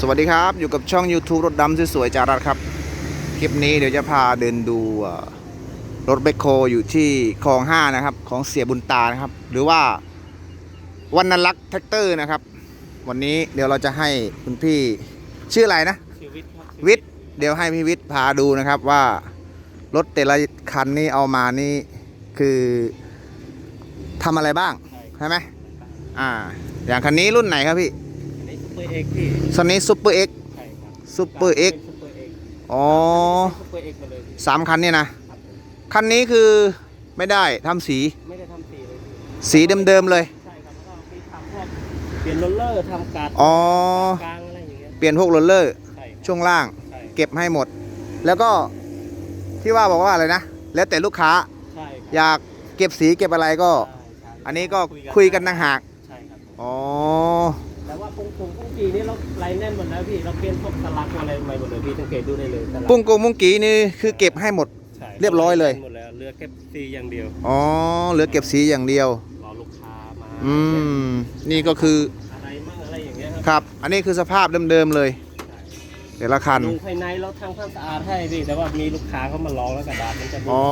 สวัสดีครับ อยู่กับช่อง YouTube รถดำสวยๆจารัดครับ คลิปนี้เดี๋ยวจะพาเดินดูเอ่อรถแบคโคอยู่ที่คลอง5นะครับ ของเสียบุญตานะครับ หรือว่าวันนลักษ์แท็กเตอร์นะครับ วันนี้เดี๋ยวเราจะให้คุณพี่ชื่ออะไรนะชีวิตครับวิทย์เดี๋ยวให้พี่วิทย์พาดูนะครับว่ารถแต่ละคันนี่เอามานี่คือทำอะไรบ้างใช่ใช่ไหมอ่า อย่างคันนี้รุ่นไหนครับพี่อันนี้ซุป เปอร์เอ็กซ์พี่ซันนี้ซูเปอร์เอ็กใช่ครับซูเปอร์เอ็กซุปเปอร์เอ็กซ์อ๋อซุปเปอร์เอ็กซ์มาเลยพี่สามคันเนี่ยนะ ครับผมคันนี้คือไม่ได้ทำสีไม่ได้ทำสีเลยพี่สีเดิมๆเลย ใช่ครับแล้วก็มีทำพวกเปลี่ยนโรลเลอร์ทำการ์ดอ๋อ กลางอะไรอย่างเงี้ยเปลี่ยนพวกโรลเลอร์ใช่ครับช่วงล่าง ใช่เก็บให้หมด แล้วก็ที่ว่าบอกว่าอะไรนะ แล้วแต่ลูกค้าใช่ครับอยากเก็บสีเก็บอะไรก็ ใช่ใช่อันนี้ก็คุยกันต่างหาก ใช่ครับผมอ๋อ กีนี่เราไล่แน่นหมดแล้วพี่ เราเปลี่ยนพวกสลักอะไรใหม่หมดเลยพี่สังเกตดูได้เลยสลักปุ้งกงมุ้งกีนี่คือเก็บให้หมด ใช่เรียบร้อยเลย หมดแล้วเหลือแค่สีอย่างเดียวอ๋อเหลือเก็บสีอย่างเดียว รอลูกค้ามาอืม นี่ก็คืออะไรมั่งอะไรอย่างเงี้ยครับครับ อันนี้คือสภาพเดิมๆเลย แต่ละคันลุงภายในเราทำความสะอาดให้พี่ แต่ว่ามีลูกค้าเขามาลองแล้วกระดาษมันจะอ๋อ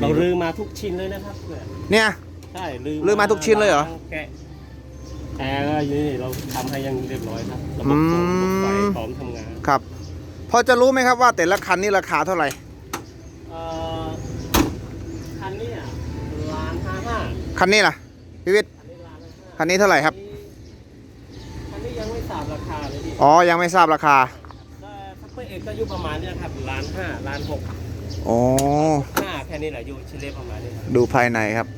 เราลือมาทุกชิ้นเลยนะครับเนี่ยเนี่ยใช่ลือลื้อมาทุกชิ้นเลยเหรอแกะ แอร์ก็อยู่นี่เราทำให้ยังเรียบร้อยครับระบบส่งอืมระบบไฟพร้อมทำงานครับ พอจะรู้ไหมครับว่าแต่ละคันนี่ราคาเท่าไหร่ เอ่อคันเนี้ล้านห้าห้าคันนี้ล่ะพี่วิทย์คันนี้ล้านห้าห้าคันนี้เท่าไหร่ครับ คันนี้ยังไม่ทราบราคาเลยพี่อ๋อ ยังไม่ทราบราคาแต่ซัพเปอร์เอกก็อยู่ประมาณเนี้ยครับล้านห้าล้านหกอ๋อ ห้าแค่นี้แหละอยู่ชิเลประมาณนี้ครับดูภายในครับ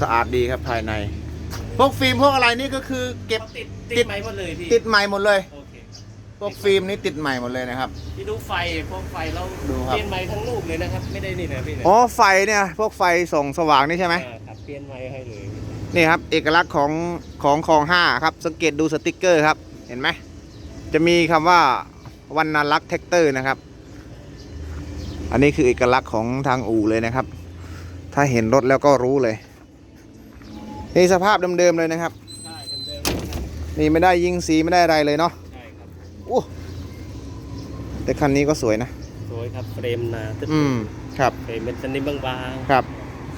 สะอาดดีครับภายใน พวกฟิล์มพวกอะไรนี่ก็คือเก็บติดติติดดไหมหมดเลยพี่ติดใหม่หมดเลย โอเคครับพวกฟิล์มนี่ติดใหม่หมดเลยนะครับที่ดูไฟพวกไฟเราดูครับ เปลี่ยนไม้ทั้งลูกเลยนะครับ ไม่ได้นี่นะพี่นะอ๋อไฟเนี่ยพวกไฟส่องสว่างนี่ใช่ไหม อ่าครับเปลี่ยนไม้ให้เลยนี่ครับ เอกลักษณ์ของของคลองห้าครับ สังเกตดูสติกเกอร์ครับ เห็นไหม จะมีคำว่าวันนารักษ์แท็กเตอร์นะครับ อันนี้คือเอกลักษณ์ของทางอู่เลยนะครับ ถ้าเห็นรถแล้วก็รู้เลย นี่สภาพเดิมๆเลยนะครับ ใช่เดิมๆนะครับนี่ไม่ได้ยิงสีไม่ได้อะไรเลยเนาะใช่ครับ โอ้แต่คันนี้ก็สวยนะ สวยครับ เฟรมหนาตึ๊บอืม ครับ เฟรมเป็นสนิมบางครับ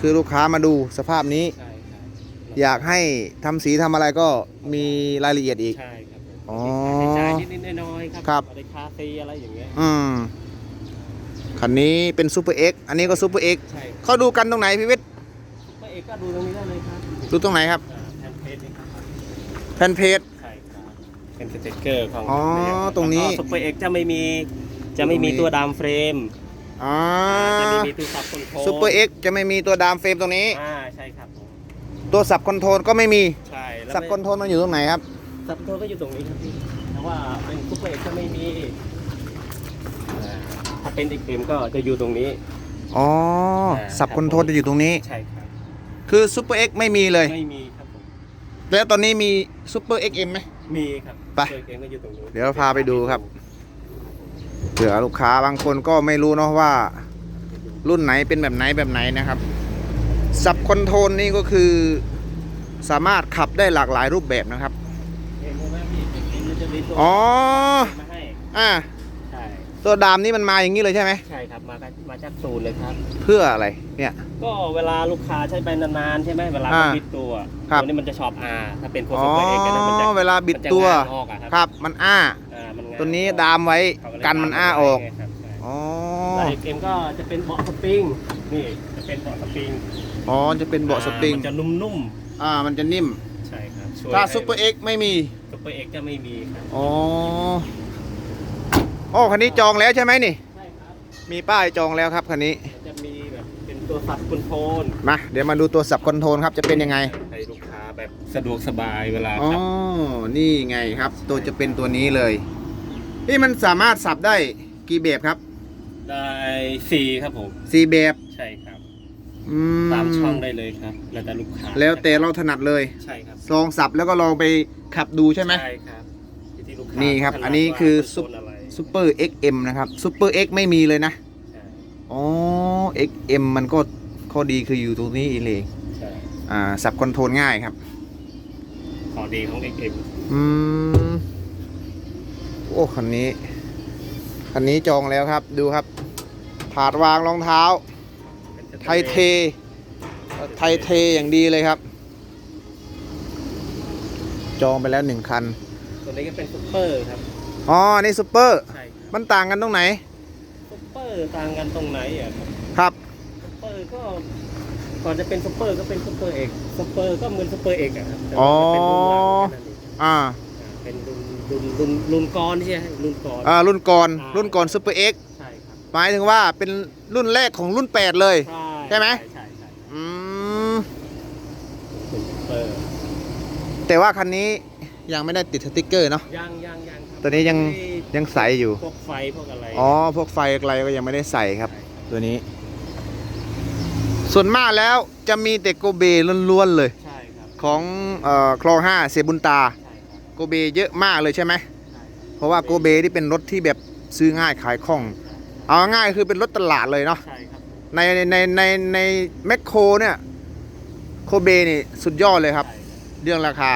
คือลูกค้ามาดูสภาพนี้ ๆ ใช่ครับอยากให้ทำสีทำอะไรก็มีรายละเอียดอีก ใช่ครับผมอ๋อมีค่าใช้จ่ายนิดๆน้อยๆครับครับ อะไรคาซีอะไรอย่างเงี้ย อืม คันนี้เป็นซูเปอร์เอ็กอันนี้ก็ซูเปอร์เอ็กใช่ครับเขาดูกันตรงไหนพี่วิทย์ พระเอกก็ดูตรงนี้ได้เลยครับ ดูตรงไหนครับอ่าแผ่นเพจนี่ครับแฟนเพจ ใช่ครับเป็นสติ๊กเกอร์ของอ๋อตรงนี้ ซุปเปอร์เอ็กจะไม่มีจะไม่มีตัวดามเฟรมอ๋อจะไม่มีตัวสับคอนโทรลซูเปอร์เอ็กจะไม่มีตัวดามเฟรมตรงนี้ อ่าใช่ครับผมตัวสับคอนโทรลก็ไม่มี ใช่แล้วสับคอนโทรลมันอยู่ตรงไหนครับสับคอนโทรลก็อยู่ตรงนี้ครับพี่แต่ว่าเป็นซุปเปอร์เอ็กจะไม่มีอ่าถ้าเป็นเอ็กเอ็มก็จะอยู่ตรงนี้ อ๋ออ่าสับคอนโทรลจะอยู่ตรงนี้ ใช่ครับ คือซูเปอร์เอ็กไม่มีเลย ไม่มีครับผมแล้วตอนนี้มีซูเปอร์เอ็กเอ็มไหม มีครับไปเอ็กเอ็มก็อยู่ตรงนี้เดี๋ยวพาไปดูครับเผื่อลูกค้าบางคนก็ไม่รู้เนาะว่า รุ่นไหนเป็นแบบไหนแบบไหนนะครับ สับคอนโทรลนี่ก็คือ สามารถขับได้หลากหลายรูปแบบนะครับ เอ็มใช่ไหมพี่เอ็กเอ็มมันจะมีตัวอ๋อ มาให้ อ่าใช่ ตัวดามนี่มันมาอย่างนี้เลยใช่ไหมใช่ครับมาจากมาจากศูนย์เลยครับ เพื่ออะไรเนี่ย ก็เวลาลูกค้าใช้ไปนานๆใช่ไหมเวลาอ่าเขาบิดตัวครับ ตัวนี้มันจะชอบอาถ้าเป็นพวกอ๋อซุปเปอร์เอ็กซ์นะมันจะเวลาบิดตัว มันจะง้างออกอะครับครับ มันอ้า อ่ามันง้างตัวนี้ดามไว้เขาเลยกันมันอ้าออกไว้ไงครับใช่อ๋อ แล้วเอ็มก็จะเป็นเบาะสปริงนี่จะเป็นเบาะสปริงอ๋อ จะเป็นเบาะสปริง อ่ามันจะนุ่มอ่า มันจะนิ่ม ๆใช่ครับช่วยถ้าให้ซูเปอร์เอ็กไม่มี ซุปเปอร์เอ็กซ์จะไม่มีครับ อ๋อ โอ้คันนี้จองแล้วใช่ไหมนี่ ใช่ครับมีป้ายจองแล้วครับคันนี้มันจะมีแบบเป็นตัวสับคอนโทรลมา เดี๋ยวมาดูตัวสับคอนโทรลครับจะเป็นยังไง ให้ลูกค้าแบบสะดวกสบายเวลาอ๋อ ขับนี่ไงครับ ตัวจะเป็นตัวนี้เลย นี่มันสามารถสับได้กี่แบบครับได้สี่ครับผมสี่แบบใช่ครับ อืมตามช่องได้เลยครับ แล้วแต่ลูกค้าแล้วแต่เราถนัดเลยใช่ครับลองสับแล้วก็ลองไปขับดูใช่ไหม ใช่ครับอยู่ที่ลูกค้านี่ครับถดอันนี้คือว่าซุปโซนอะไรซูเปอร์ XM นะครับซูเปอร์ X ไม่มีเลยนะใช่อ๋อ XM มันก็ข้อดีคืออยู่ตรงนี้เองใช่อ่าสับคอนโทรลง่ายครับ ข้อดีของ XM อืมโอ้คันนี้ คันนี้จองแล้วครับดูครับ ถาดวางรองเท้า ไทยเท ไทยเทอย่างดีเลยครับ จองไปแล้วหนึ่งคัน ตัวนี้ก็เป็นซุปเปอร์ครับ อ๋ออันนี่ซุปเปอร์ ใช่ครับมันต่างกันตรงไหน ซุปเปอร์ต่างกันตรงไหนอะครับครับ ซุปเปอร์ก็ก่อนจะเป็นซุปเปอร์ก็เป็นซุปเปอร์เอกซุปเปอร์ก็เหมือนซุปเปอร์เอกอะครับแต่อ๋อว่าเป็นรุ่นหลังแค่นั้นเองอ่าอ่าเป็นรุ่นรุ่นรุ่นรุ่นกรใช่ไหมรุ่นกร อ่ารุ่นก่อนอ่ารุ่นก่อนซุปเปอร์เอ็กใช่ครับหมายถึงว่าเป็นรุ่นแรกของรุ่น 8 เลยใช่ใช่ไหม ใช่ใช่อืม เป็นซุปเปอร์แต่ว่าคันนี้ยังไม่ได้ติดสติกเกอร์เนาะ ยังยังยังครับ ตัวนี้ยังที่ยังใสอยู่ พวกไฟพวกอะไรอ๋อ พวกไฟอะไรก็ยังไม่ได้ใส่ครับใช่ตัวนี้ ส่วนมากแล้วจะมีแต่โกเบล้วนๆเลย ใช่ครับของเอ่อคลองห้าเสียบุญตา ใช่ครับโกเบเยอะมากเลยใช่ไหม ใช่ครับเพราะว่าโกเบที่เป็นรถที่แบบซื้อง่ายขายคล่อง เอาง่ายๆคือเป็นรถตลาดเลยเนาะ ใช่ครับในในในในแมคโครเนี่ยโคเบนี่สุดยอดเลยครับ ใช่ครับเรื่องราคา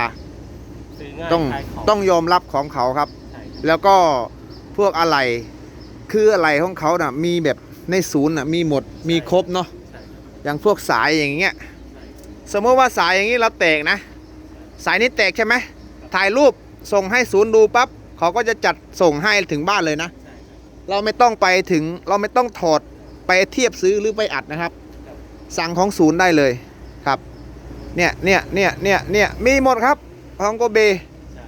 ซื้อง่ายต้องขายของต้องยอมรับของเขาครับใช่ครับ แล้วก็พวกอะไรคืออะไรของเขาน่ะมีแบบในศูนย์น่ะมีหมดมีครบเนาะใช่ครับอย่างพวกสายอย่างเงี้ยใช่ครับสมมติว่าสายอย่างนี้เราแตกนะ สายนี้แตกใช่ไหมถ่ายรูปส่งให้ศูนย์ดูปั๊บเขาก็จะจัดส่งให้ถึงบ้านเลยนะใช่ครับเราไม่ต้องไปถึงเราไม่ต้องถอดไปเทียบซื้อหรือไปอัดนะครับครับ สั่งของศูนย์ได้เลยครับเนี่ยเนี่ยเนี่ยเนี่ยเนี่ยมีหมดครับของโกเบใช่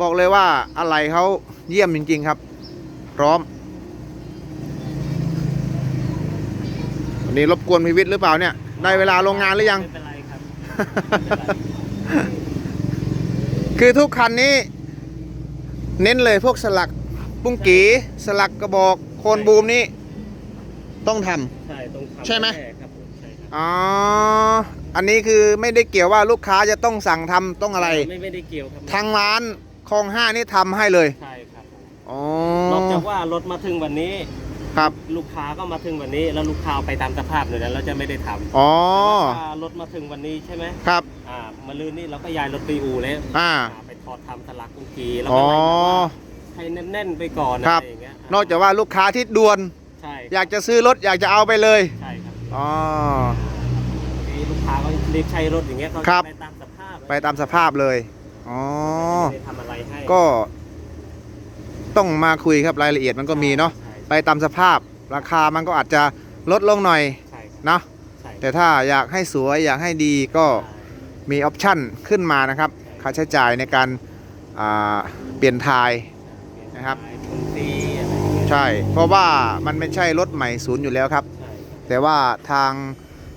บอกเลยว่าอะไรเขา เยี่ยมจริง ๆ ครับ พร้อม วันนี้รบกวนพีวิทย์หรือเปล่าเนี่ย ได้เวลาลงงานหรือยัง ไม่เป็นไรครับไม่เป็นไรคือทุกคันนี้ เน้นเลยพวกสลัก ปุ้งกีสลักกระบอกโคนบูมนี่ ต้องทำ ใช่ต้องทำใช่ไหมแน่ครับผมใช่ครับอ๋อ อันนี้คือไม่ได้เกี่ยวว่าลูกค้าจะต้องสั่งทำต้องอะไร ไม่ไม่ได้เกี่ยวครับทางร้านคลองห้านี่ทำให้เลย ใช่ครับ อ๋อนอกจากว่ารถมาถึงวันนี้ ครับ ลูกค้าก็มาถึงวันนี้ แล้วลูกค้าเอาไปตามสภาพเลยนะเราจะไม่ได้ทำอ๋อ แต่ว่าถ้ารถมาถึงวันนี้ใช่ไหมครับ อ่ามาลืนนี่เราก็ย้ายรถไปอู่แล้วอ่า อ่าไปถอดทำสลักกุญกีแล้วอ๋ก็อ ไล่แบบว่าให้แน่นๆไปก่อนคอะรับ ไรอย่างเงี้ยนอกจากว่าลูกค้าที่ด่วน ใช่อยากจะซื้อรถอยากจะเอาไปเลย ใช่ครับอ๋อทีลูกค้าก็รีบใช้รถอย่างเงี้ยเขาครับ ไปตามสภาพไปตามสภาพเลย อ๋อ ไม่ได้ทำอะไรให้ก็ ต้องมาคุยครับรายละเอียดมันก็มีเนาะใช่ไปตามสภาพราคามันก็อาจจะลดลงหน่อยใช่ครับเนาะใช่แต่ถ้าอยากให้สวยอยากให้ดีก็มีออปชั่นขึ้นมานะครับ ค่าใช้จ่ายในการอ่าเปลี่ยนทาย นะครับ ทุนตีอะไรอย่างเงี้ยใช่ เพราะว่ามันไม่ใช่รถใหม่ศูนย์อยู่แล้วครับ ใช่ครับแต่ว่าทาง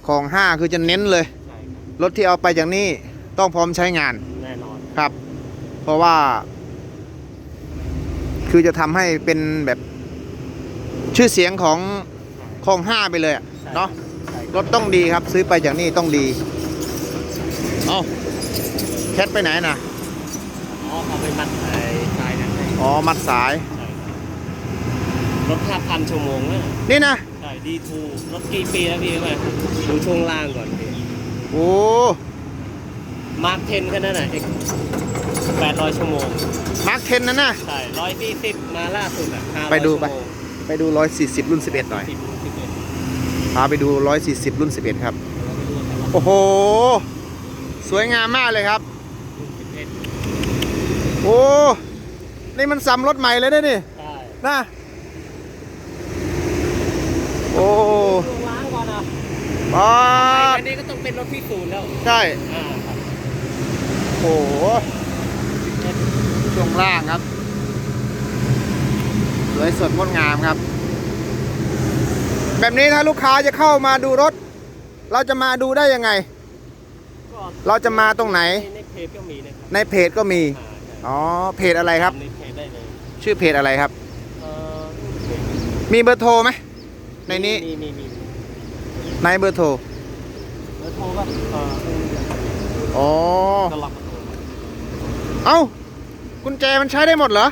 ของห้าคือจะเน้นเลย ใช่ครับรถที่เอาไปจากนี่ต้องพร้อมใช้งานแน่นอนครับ เพราะว่า คือจะทำให้เป็นแบบชื่อเสียงของคลองห้าไปเลยอะใช่เนาะใช่รถต้องดีครับ ซื้อไปจากนี่ต้องดีเอาแคทไปไหนนะอ๋อเอาไปมัดไอ้ทรายนั่นให้อ๋อมัดสายใช่ครับรถห้าพันชั่วโมงนะนี่นะใช่ดีทูรถกี่ปีแล้วพี่ไหมดูช่วงล่างก่อนพี่โอ้มาร์คเทนแค่นั้นน่ะเอก แปดร้อยชั่วโมง มาร์คเทนนั่นนะใช่ร้อยสี่สิบมาล่าสุดอะ500ไปดูไป ชั่วโมงไปดู 140 รุ่น 11 หน่อยสิบสิบเอ็ดพาไปดู 140 รุ่น 11 ครับเราไปดูแต่ว่าโอ้โห สวยงามมากเลยครับรุ่นสิบเอ็ดโอ้ นี่มันซ้ำรถใหม่เลยนะนี่ใช่นะโอ้ช่วงล่างก่อนอะปาดอันนี้ก็ต้องเป็นรถพิสูจน์แล้ว ใช่ อ่าครับโอ้โห ช่วงล่างครับ สวยสดงดงามครับ แบบนี้ถ้าลูกค้าจะเข้ามาดูรถ เราจะมาดูได้ยังไงก็เราจะมาตรงไหน ในเพจก็มีนะครับในเพจก็มีอ่าใช่อ๋อ เพจอะไรครับ ในเพจได้เลย ชื่อเพจอะไรครับเอ่อเพจมีเบอร์โทรไหมในนี้มีมีมีในเบอร์โทร เบอร์โทรก็เอ่ออ๋อก็ล็อกประตูเอ้า กุญแจมันใช้ได้หมดเหรอ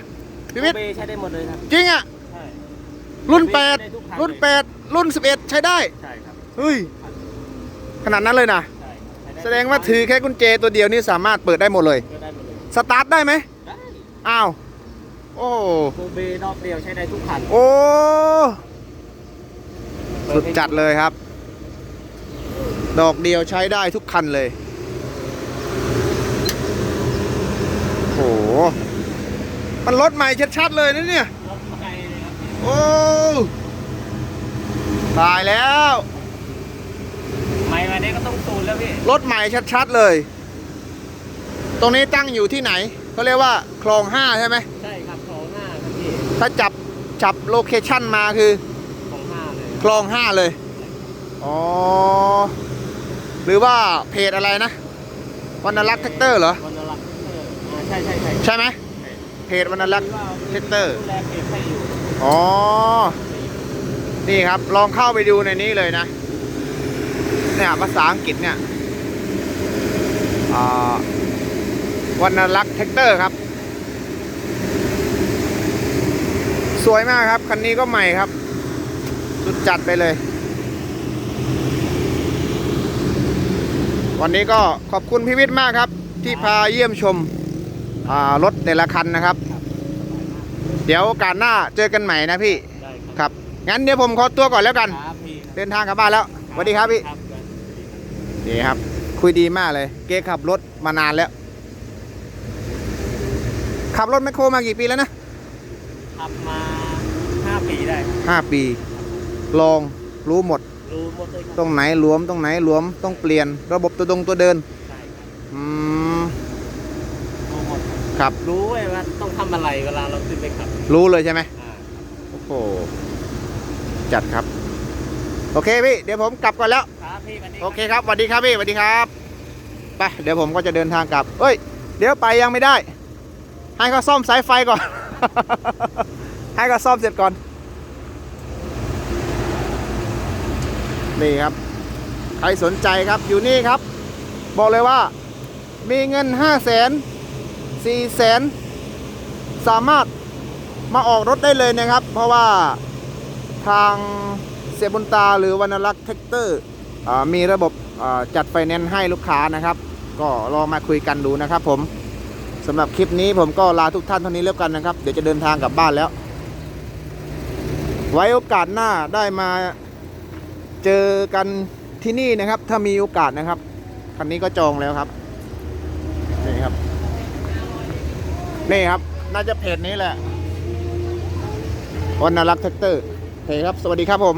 พี่วิทย์โอเบใช้ได้หมดเลยครับจริงอะใช่รุ่นได้ทุกคัน8รุ่นเลย8รุ่น 11 ใช้ได้ใช่ครับเฮ้ยขนาดนั้นเลยนะใช่ครับใช้ไแสดงว่าถือแค่กุญแจตัวเดียวนี่สามารถเปิดได้หมดเลยก็ได้หมดเลยสตาร์ทได้ไหมได้อ้าวโอ้โมเบรอบเดียวใช้ได้ทุกคันโอ้สุดจัดเลยครับ ดอกเดียวใช้ได้ทุกคันเลย โห มันรถใหม่ชัดๆเลยนะเนี่ย รถไฟเลยครับโอ้ตายแล้วไม่วันนี้ก็ต้องตูนแล้วพี่ รถใหม่ชัดๆเลย ตรงนี้ตั้งอยู่ที่ไหนเขาเรียกว่าคลองห้าใช่ไหม ใช่ครับของห้าครับพี่ถ้าจับจับโลเคชั่นมาคือของห้าเลยคลองห้าเลย อ๋อ หรือว่าเพจอะไรนะวันรักแท็กเตอร์เหรอ วันละลักษณ์เอออ่าใช่ใช่ใช่ใช่ไหมเพ จวันรักแท็กเตอร์ดูแลเพจให้อยู่อ๋อ นี่ครับ ลองเข้าไปดูในนี้เลยนะเนี่ยภาษาอังกฤษเนี่ยวันรักแท็กเตอร์ครับ สวยมากครับ คันนี้ก็ใหม่ครับ สุดจัดไปเลย วันนี้ก็ขอบคุณพี่วิทย์มากครับ ที่พาเยี่ยมชมอ่า รถแต่ละคันนะครับ เดี๋ยวโอกาสหน้าเจอกันใหม่นะพี่ได้ครับครับ งั้นเดี๋ยวผมขอตัวก่อนแล้วกันครับพี่เดินทางกลับบ้านแล้วสวัสดีครับพี่ครับนี่ครับ คุยดีมากเลย เก๊ขับรถมานานแล้ว ขับรถแมคโครมากี่ปีแล้วนะขับมาห้าปีได้ห้าปี ลองรู้หมดรู้หมดเลยครับตรงไหนหลวมตรงไหนหลวมต้องเปลี่ยน ระบบตัวดงตัวเดินใช่ครับอืมรู้หมด ครับ รู้เว้ยว่าต้องทำอะไรเวลาเราขึ้นไปขับรู้เลยใช่ไหมอ่าโอ้โหจัดครับ โอเคพี่ เดี๋ยวผมกลับก่อนแล้ว ครับพี่วันนี้โอเคครับสวัสดีครับพี่สวัสดีครับไปเดี๋ยวผมก็จะเดินทางกลับ เอ้ย เดี๋ยวไปยังไม่ได้ ให้เขาซ่อมสายไฟก่อน ให้เขาซ่อมเสร็จก่อน นี่ครับ ใครสนใจครับอยู่นี่ครับ บอกเลยว่ามีเงิน 5 0 0แส น4แสนสามารถมาออกรถได้เลยนะครับ เพราะว่าทางเสบุญตาหรือวรรณรักษ์แท็กเตอร์มีระบบจัดไฟแนนซ์ให้ลูกค้านะครับ ก็ลองมาคุยกันดูนะครับผมสำหรับคลิปนี้ผมก็ลาทุกท่านเท่านี้แล้วกันนะครับ เดี๋ยวจะเดินทางกลับบ้านแล้ว ไว้โอกาสหน้าได้มาเจอกันที่นี่นะครับ ถ้ามีโอกาสนะครับคันนี้ก็จองแล้วครับนี่ครับ นี่ครับ น่าจะเพจนี้แหละวันนรักแท็กเตอร์โอเคครับ สวัสดีครับผม